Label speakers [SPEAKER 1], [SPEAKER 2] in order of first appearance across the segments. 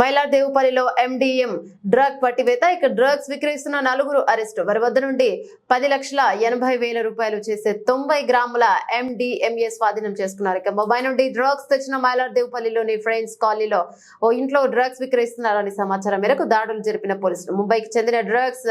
[SPEAKER 1] మైలాదేవుపల్లిలో MDM drug పట్టివేత. ఇక drugs విక్రయిస్తున్న నలుగురు arrest. వారి వద్ద నుండి పది లక్షల ఎనభై వేల రూపాయలు చేసే తొంభై గ్రాముల ఎండిఎంఏ స్వాధీనం చేసుకున్నారు. ఇక మొబైల్ నుండి డ్రగ్స్ తెచ్చిన మైలాదేవుపల్లిలోని ఫ్రెండ్స్ కాలనీలో ఓ ఇంట్లో డ్రగ్స్ విక్రయిస్తున్నారని సమాచారం మేరకు దాడులు జరిపిన పోలీసులు. ముంబైకి చెందిన డ్రగ్స్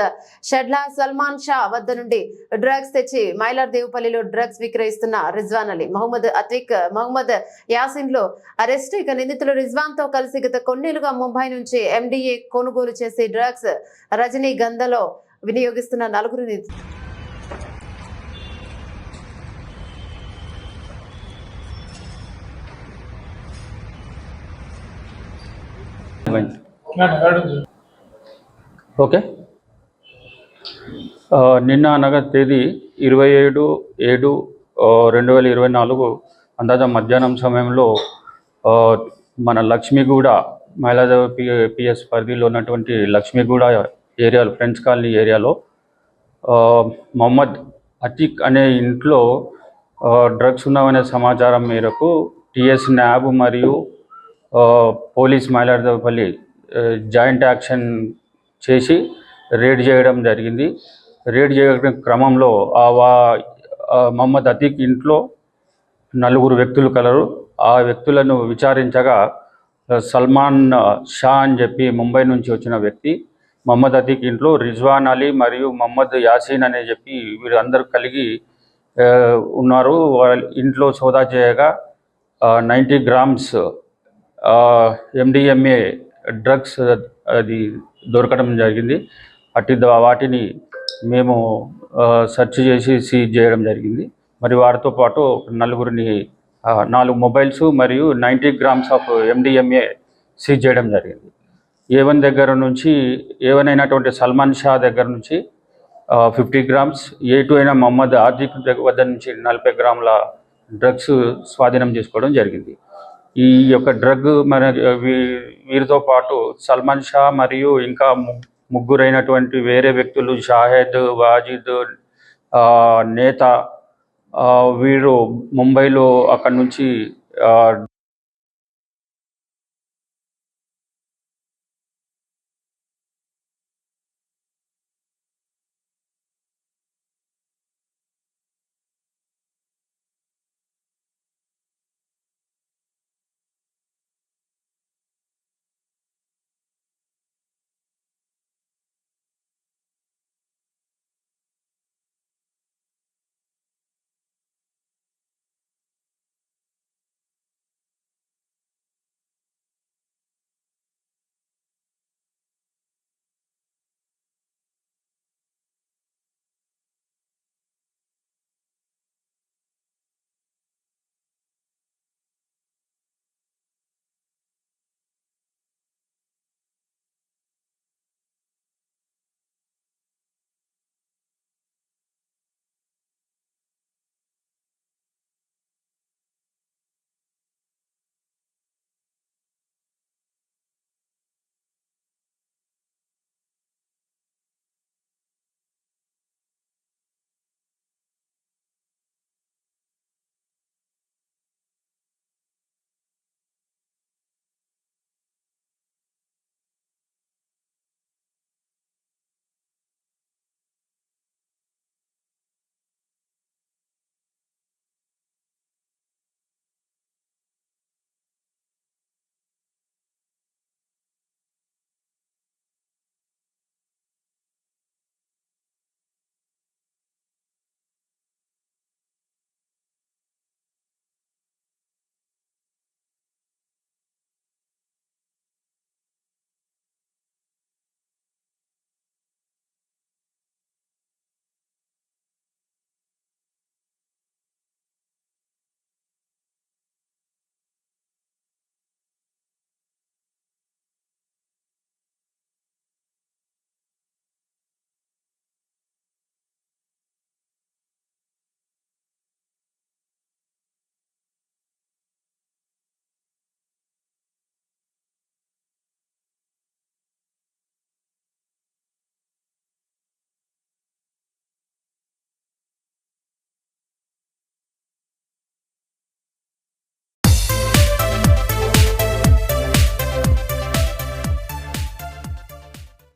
[SPEAKER 1] షెడ్లా సల్మాన్ షా వద్ద నుండి డ్రగ్స్ తెచ్చి మైలార్దేవుపల్లిలో డ్రగ్స్ విక్రయిస్తున్న రిజ్వాన్ అలీ మహమ్మద్ అతిక్ మహమ్మద్ యాసిన్లో అరెస్ట్. ఇక నిందితులు రిజ్వాన్తో కలిసి గత కొన్నేళ్ళుగా ముంబై నుంచి ఎండిఏ కొనుగోలు చేసే డ్రగ్స్ రజనీ గంధలో వినియోగిస్తున్న నలుగురు
[SPEAKER 2] ఓకే. నిన్న అనగా తేదీ ఇరవై ఏడు ఏడు రెండు వేల ఇరవై నాలుగు అందాజ మధ్యాహ్నం సమయంలో మన లక్ష్మిగూడ మైలాదేవి పి పిఎస్ పరిధిలో ఉన్నటువంటి లక్ష్మీగూడ ఏరియాలో ఫ్రెండ్స్ కాలనీ ఏరియాలో మొహమ్మద్ అతిక్ అనే ఇంట్లో డ్రగ్స్ ఉన్నామనే సమాచారం మేరకు టిఎస్ న్యాబ్ మరియు పోలీస్ మైలార్దేవపల్లి జాయింట్ యాక్షన్ చేసి రేడ్ చేయడం జరిగింది. రేడ్ చేయడం క్రమంలో ఆ వా మహమ్మద్ అతీక్ ఇంట్లో నలుగురు వ్యక్తులు కలరు. ఆ వ్యక్తులను విచారించగా సల్మాన్ షా అని చెప్పి ముంబై నుంచి వచ్చిన వ్యక్తి. మహమ్మద్ అతీక్ ఇంట్లో రిజ్వాన్ అలీ మరియు మహమ్మద్ యాసీన్ అనే చెప్పి వీరందరూ కలిగి ఉన్నారు. వాళ్ళ ఇంట్లో సోదా చేయగా నైంటీ గ్రామ్స్ ఎండిఎంఏ డ్రగ్స్ అది దొరకడం జరిగింది. అట్టి వాటిని మేము సెర్చ్ చేసి సీజ్ చేయడం జరిగింది. మరి వారితో పాటు నలుగురిని నాలుగు మొబైల్స్ మరియు ninety grams of MDMA seize చేయడం జరిగింది. ఏవన్ దగ్గర నుంచి ఏవన్ అయినటువంటి సల్మాన్ షా దగ్గర నుంచి ఫిఫ్టీ గ్రామ్స్ ఏ టూ అయిన మహమ్మద్ ఆర్జిక్ వద్ద నుంచి నలభై గ్రాముల డ్రగ్స్ స్వాధీనం చేసుకోవడం జరిగింది. ఈ యొక్క డ్రగ్ మన వీ- వీరితో పాటు సల్మాన్ షా మరియు ఇంకా ముగ్గురైనటువంటి వేరే వ్యక్తులు షాహెద్ వాజిద్ నేత వీరు ముంబైలో అక్కడి నుంచి